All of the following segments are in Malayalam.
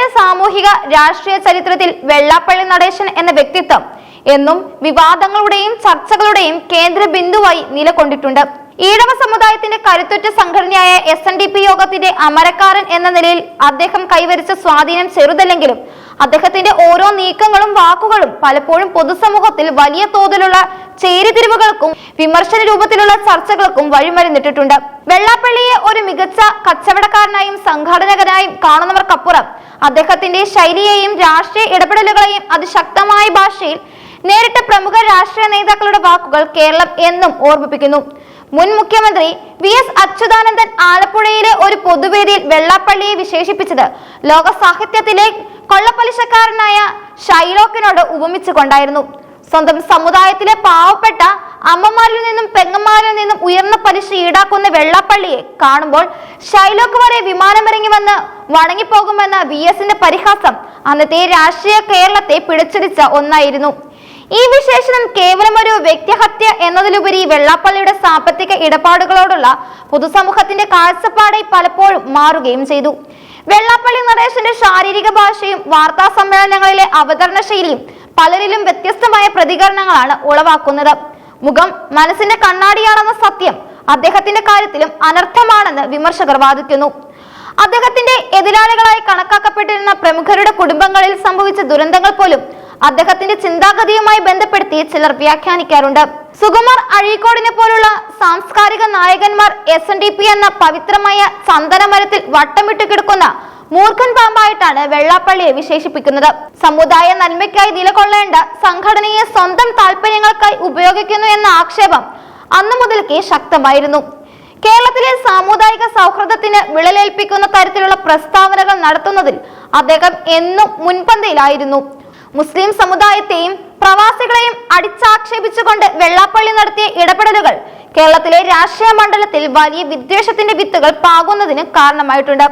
കേരളത്തിന്റെ സാമൂഹിക രാഷ്ട്രീയ ചരിത്രത്തിൽ വെള്ളാപ്പള്ളി നടേശൻ എന്ന വ്യക്തിത്വം എന്നും വിവാദങ്ങളുടെയും ചർച്ചകളുടെയും കേന്ദ്ര ബിന്ദുവായി നിലകൊണ്ടിട്ടുണ്ട്. ഈഴവ സമുദായത്തിന്റെ കരുത്തുറ്റ സംഘടനയായ എസ് എൻ ഡി പി യോഗത്തിന്റെ അമരക്കാരൻ എന്ന നിലയിൽ അദ്ദേഹം കൈവരിച്ച സ്വാധീനം ചെറുതല്ലെങ്കിലും അദ്ദേഹത്തിന്റെ ഓരോ നീക്കങ്ങളും വാക്കുകളും പലപ്പോഴും പൊതുസമൂഹത്തിൽ വലിയ തോതിലുള്ള ചേരിതിരിവുകൾക്കും വിമർശന രൂപത്തിലുള്ള ചർച്ചകൾക്കും വഴിമരുന്നിട്ടിട്ടുണ്ട്. വെള്ളാപ്പള്ളിയെ ഒരു മികച്ച കച്ചവടക്കാരനായും സംഘാടകനായും കാണുന്നവർക്കപ്പുറം അദ്ദേഹത്തിന്റെ ശൈലിയെയും രാഷ്ട്രീയ ഇടപെടലുകളെയും അതിശക്തമായ ഭാഷയിൽ നേരിട്ട പ്രമുഖ രാഷ്ട്രീയ നേതാക്കളുടെ വാക്കുകൾ കേരളം എന്നും ഓർമ്മിപ്പിക്കുന്നു. മുൻ മുഖ്യമന്ത്രി വി എസ് അച്യുതാനന്ദൻ ആലപ്പുഴയിലെ ഒരു പൊതുവേദിയിൽ വെള്ളാപ്പള്ളിയെ വിശേഷിപ്പിച്ചത് ലോക സാഹിത്യത്തിലെ കൊള്ളപ്പലിശക്കാരനായ ഷൈലോക്കിനോട് ഉപമിച്ചുകൊണ്ടായിരുന്നു. സ്വന്തം സമുദായത്തിലെ പാവപ്പെട്ട അമ്മമാരിൽ നിന്നും പെങ്ങന്മാരിൽ നിന്നും ഉയർന്ന പലിശ ഈടാക്കുന്ന വെള്ളാപ്പള്ളിയെ കാണുമ്പോൾ ഷൈലോക്ക് വരെ വിമാനമിറങ്ങി വന്ന് വണങ്ങിപ്പോകുമെന്ന വി എസിന്റെ പരിഹാസം അന്നത്തെ രാഷ്ട്രീയ കേരളത്തെ പിടിച്ചടിച്ച ഒന്നായിരുന്നു. ഈ വിശേഷണം കേവലം ഒരു വ്യക്തിഹത്യ എന്നതിലുപരി വെള്ളാപ്പള്ളിയുടെ സാമ്പത്തിക ഇടപാടുകളോടുള്ള പൊതുസമൂഹത്തിന്റെ കാഴ്ചപ്പാടെ പലപ്പോഴും മാറുകയും ചെയ്തു. വെള്ളാപ്പള്ളി നടേശന്റെ ശാരീരിക ഭാഷയും വാർത്താ സമ്മേളനങ്ങളിലെ അവതരണ ശൈലിയും പലരിലും വ്യത്യസ്തമായ പ്രതികരണങ്ങളാണ് ഉളവാക്കുന്നത്. മുഖം മനസ്സിന്റെ കണ്ണാടിയാണെന്ന സത്യം അദ്ദേഹത്തിന്റെ കാര്യത്തിലും അനർത്ഥമാണെന്ന് വിമർശകർ വാദിക്കുന്നു. അദ്ദേഹത്തിന്റെ എതിരാളികളായി കണക്കാക്കപ്പെട്ടിരുന്ന പ്രമുഖരുടെ കുടുംബങ്ങളിൽ സംഭവിച്ച ദുരന്തങ്ങൾ പോലും അദ്ദേഹത്തിന്റെ ചിന്താഗതിയുമായി ബന്ധപ്പെടുത്തി ചിലർ വ്യാഖ്യാനിക്കാറുണ്ട്. സുകുമാർ അഴീക്കോടിനെ പോലുള്ള സാംസ്കാരിക നായകന്മാർ എസ് എൻ ഡി പി എന്ന പവിത്രമായ ചന്ദനമരത്തിൽ വട്ടമിട്ട് കിടക്കുന്ന മൂർഖൻ പാമ്പായിട്ടാണ് വെള്ളാപ്പള്ളിയെ വിശേഷിപ്പിക്കുന്നത്. സമുദായ നന്മയ്ക്കായി നിലകൊള്ളേണ്ട സംഘടനയെ സ്വന്തം താല്പര്യങ്ങൾക്കായി ഉപയോഗിക്കുന്നു എന്ന ആക്ഷേപം അന്നു മുതൽക്കേ ശക്തമായിരുന്നു. കേരളത്തിലെ സാമുദായിക സൗഹൃദത്തിന് വിളലേൽപ്പിക്കുന്ന തരത്തിലുള്ള പ്രസ്താവനകൾ നടത്തുന്നതിൽ അദ്ദേഹം എന്നും മുൻപന്തിയിലായിരുന്നു. മുസ്ലിം സമുദായത്തെയും പ്രവാസികളെയും അടിച്ചാക്ഷേപിച്ചുകൊണ്ട് വെള്ളാപ്പള്ളി നടത്തിയ ഇടപെടലുകൾ കേരളത്തിലെ രാഷ്ട്രീയ മണ്ഡലത്തിൽ വലിയ വിദ്വേഷത്തിന്റെ വിത്തുകൾ പാകുന്നതിന് കാരണമായിട്ടുണ്ട്.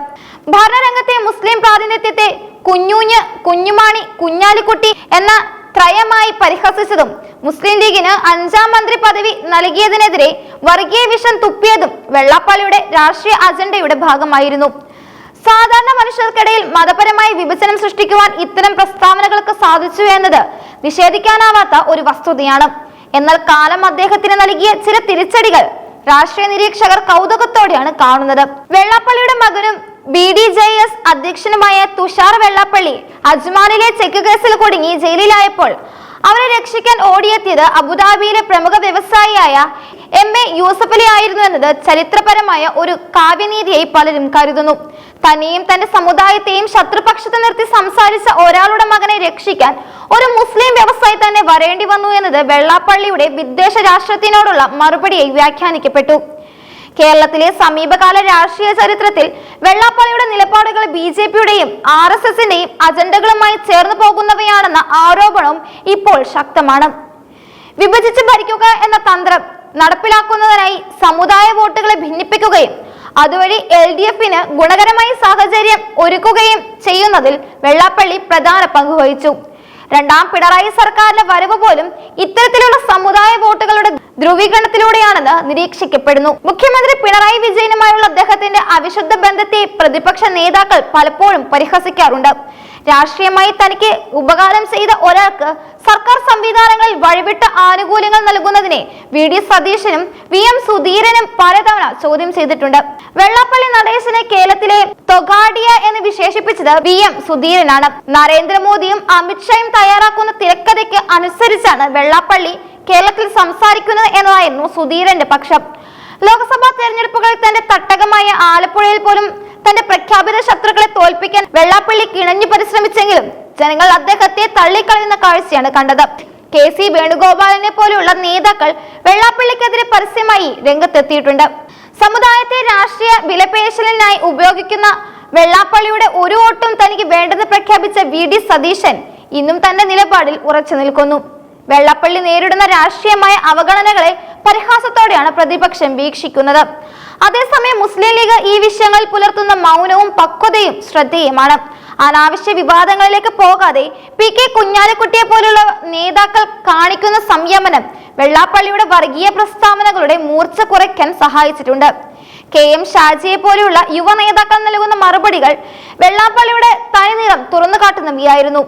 ഭരണരംഗത്തെ മുസ്ലിം പ്രാതിനിധ്യത്തെ കുഞ്ഞൂഞ്ഞ് കുഞ്ഞുമാണി കുഞ്ഞാലിക്കുട്ടി എന്ന ത്രയമായി പരിഹസിച്ചതും മുസ്ലിം ലീഗിന് അഞ്ചാം മന്ത്രി പദവി നൽകിയതിനെതിരെ വർഗീയ വിഷം തുപ്പിയതും വെള്ളാപ്പള്ളിയുടെ രാഷ്ട്രീയ അജണ്ടയുടെ ഭാഗമായിരുന്നു. സാധാരണ മനുഷ്യർക്കിടയിൽ മതപരമായി വിഭജനം സൃഷ്ടിക്കുവാൻ ഇത്തരം പ്രസ്താവനകൾക്ക് സാധിച്ചു എന്നത് നിഷേധിക്കാനാവാത്ത ഒരു വസ്തുതയാണ്. എന്നാൽ കാലം അദ്ദേഹത്തിന് നൽകിയ ചില തിരിച്ചടികൾ രാഷ്ട്രീയ നിരീക്ഷകർ കൗതുകത്തോടെയാണ് കാണുന്നത്. വെള്ളാപ്പള്ളിയുടെ മകനും ബി ഡി ജെ എസ് അധ്യക്ഷനുമായ തുഷാർ വെള്ളാപ്പള്ളി അജ്മാനിലെ ചെക്ക് കേസിൽ കുടുങ്ങി ജയിലിലായപ്പോൾ അവരെ രക്ഷിക്കാൻ ഓടിയെത്തിയത് അബുദാബിയിലെ പ്രമുഖ വ്യവസായിയായ എം എ യൂസഫലി ആയിരുന്നു എന്നത് ചരിത്രപരമായ ഒരു കാവ്യനീതിയായി പലരും കരുതുന്നു. തന്നെയും തന്റെ സമുദായത്തെയും ശത്രുപക്ഷത്ത് നിർത്തി സംസാരിച്ച ഒരാളുടെ മകനെ രക്ഷിക്കാൻ ഒരു മുസ്ലിം വ്യവസായി തന്നെ വരേണ്ടി വന്നു എന്നത് വെള്ളാപ്പള്ളിയുടെ വിദ്വേഷ രാഷ്ട്രത്തിനോടുള്ള മറുപടിയായി വ്യാഖ്യാനിക്കപ്പെട്ടു. കേരളത്തിലെ സമീപകാല രാഷ്ട്രീയ ചരിത്രത്തിൽ വെള്ളാപ്പള്ളിയുടെ നിലപാടുകൾ ബി ജെ പിയുടെയും ആർ എസ് എസിന്റെയും അജണ്ടകളുമായി ചേർന്നു പോകുന്നവയാണെന്ന ആരോപണവും ഇപ്പോൾ ശക്തമാണ്. വിഭജിച്ച് ഭരിക്കുക എന്ന തന്ത്രം നടപ്പിലാക്കുന്നതിനായി സമുദായ വോട്ടുകളെ ഭിന്നിപ്പിക്കുകയും അതുവഴി എൽ ഡി എഫിന് ഗുണകരമായ സാഹചര്യം ഒരുക്കുകയും ചെയ്യുന്നതിൽ വെള്ളാപ്പള്ളി പ്രധാന പങ്ക് വഹിച്ചു. രണ്ടാം പിണറായി സർക്കാരിന്റെ വരവ് പോലും ഇത്തരത്തിലുള്ള സമുദായ വോട്ടുകളുടെ ധ്രുവീകരണത്തിലൂടെയാണെന്ന് നിരീക്ഷിക്കപ്പെടുന്നു. മുഖ്യമന്ത്രി പിണറായി വിജയനുമായുള്ള അദ്ദേഹത്തിന്റെ അവിശുദ്ധ ബന്ധത്തെ പ്രതിപക്ഷ നേതാക്കൾ പലപ്പോഴും പരിഹസിക്കാറുണ്ട്. രാഷ്ട്രീയമായി തനിക്ക് ഉപകാരം ചെയ്ത ഒരാൾക്ക് സർക്കാർ സംവിധാനങ്ങളിൽ വഴിവിട്ട ആനുകൂല്യങ്ങൾ നൽകുന്നതിനെ വി ഡി സതീശനും വി എം സുധീരനും പലതവണ ചോദ്യം ചെയ്തിട്ടുണ്ട്. വെള്ളാപ്പള്ളി നടേശനെ കേരളത്തിലെ തൊഗാഡിയ എന്ന് വിശേഷിപ്പിച്ചത് വി എം സുധീരനാണ്. നരേന്ദ്രമോദിയും അമിത്ഷായും തയ്യാറാക്കുന്ന തിരക്കഥയ്ക്ക് അനുസരിച്ചാണ് വെള്ളാപ്പള്ളി കേരളത്തിൽ സംസാരിക്കുന്നത് എന്നതായിരുന്നു സുധീരന്റെ പക്ഷം. ലോക്സഭാ തെരഞ്ഞെടുപ്പുകളിൽ തന്റെ തട്ടകമായ ആലപ്പുഴയിൽ പോലും തന്റെ പ്രഖ്യാപിത ശത്രുക്കളെ തോൽപ്പിക്കാൻ വെള്ളാപ്പള്ളി കിണഞ്ഞു പരിശ്രമിച്ചെങ്കിലും ജനങ്ങൾ അദ്ദേഹത്തെ തള്ളിക്കളയുന്ന കാഴ്ചയാണ് കണ്ടത്. കെ സി വേണുഗോപാലിനെ പോലെയുള്ള നേതാക്കൾ വെള്ളാപ്പള്ളിക്കെതിരെ പരസ്യമായി രംഗത്തെത്തിയിട്ടുണ്ട്. സമുദായത്തെ രാഷ്ട്രീയ വിലപേശലിനായി ഉപയോഗിക്കുന്ന വെള്ളാപ്പള്ളിയുടെ ഒരു വോട്ടും തനിക്ക് വേണ്ടെന്ന് പ്രഖ്യാപിച്ച വി ഡി സതീശൻ ഇന്നും തന്റെ നിലപാടിൽ ഉറച്ചു നിൽക്കുന്നു. വെള്ളാപ്പള്ളി നേരിടുന്ന രാഷ്ട്രീയമായ അവഗണനകളെ പരിഹാസത്തോടെയാണ് പ്രതിപക്ഷം വീക്ഷിക്കുന്നത്. അതേസമയം മുസ്ലിം ലീഗ് ഈ വിഷയങ്ങളിൽ പുലർത്തുന്ന മൗനവും പക്വതയും ശ്രദ്ധേയമാണ്. അനാവശ്യ വിവാദങ്ങളിലേക്ക് പോകാതെ പി കെ കുഞ്ഞാലിക്കുട്ടിയെ പോലുള്ള നേതാക്കൾ കാണിക്കുന്ന സംയമനം വെള്ളാപ്പള്ളിയുടെ വർഗീയ പ്രസ്താവനകളുടെ മൂർച്ച കുറയ്ക്കാൻ സഹായിച്ചിട്ടുണ്ട്. കെ എം ഷാജിയെ പോലെയുള്ള യുവ നേതാക്കൾ നൽകുന്ന മറുപടികൾ വെള്ളാപ്പള്ളിയുടെ തനിനിറം കാട്ടുന്നവയായിരുന്നു.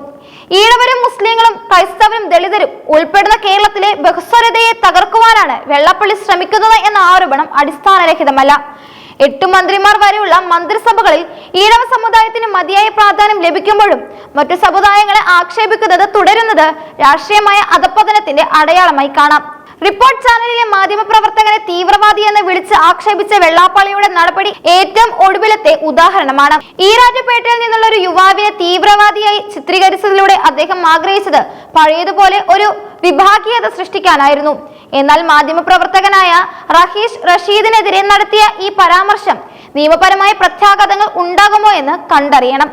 ഈഴവരും മുസ്ലിങ്ങളും ക്രൈസ്തവരും ദളിതരും ഉൾപ്പെടുന്ന കേരളത്തിലെ ബഹുസ്വരതയെ തകർക്കുവാനാണ് വെള്ളാപ്പള്ളി ശ്രമിക്കുന്നത് എന്ന ആരോപണം അടിസ്ഥാനരഹിതമല്ല. എട്ട് മന്ത്രിമാർ വരെയുള്ള മന്ത്രിസഭകളിൽ ഈഴവ സമുദായത്തിന് മതിയായ പ്രാധാന്യം ലഭിക്കുമ്പോഴും മറ്റു സമുദായങ്ങളെ ആക്ഷേപിക്കുന്നത് തുടരുന്നത് രാഷ്ട്രീയമായ അധപ്പതനത്തിന്റെ അടയാളമായി കാണാം. റിപ്പോർട്ട് ചാനലിലെ മാധ്യമപ്രവർത്തകനെ തീവ്രവാദി എന്ന് വിളിച്ച് ആക്ഷേപിച്ച വെള്ളാപ്പള്ളിയുടെ നടപടി ഏറ്റവും ഒടുവിലത്തെ ഉദാഹരണമാണ്. ഈരാറ്റുപേട്ടയിൽ നിന്നുള്ള ഒരു യുവാവിനെ തീവ്രവാദിയായി ചിത്രീകരിച്ചതിലൂടെ അദ്ദേഹം ആഗ്രഹിച്ചത് പഴയതുപോലെ ഒരു വിഭാഗീയത സൃഷ്ടിക്കാനായിരുന്നു. എന്നാൽ മാധ്യമപ്രവർത്തകനായ റഹീഷ് റഷീദിനെതിരെ നടത്തിയ ഈ പരാമർശം നിയമപരമായ പ്രത്യാഘാതങ്ങൾ ഉണ്ടാകുമോ എന്ന് കണ്ടറിയണം.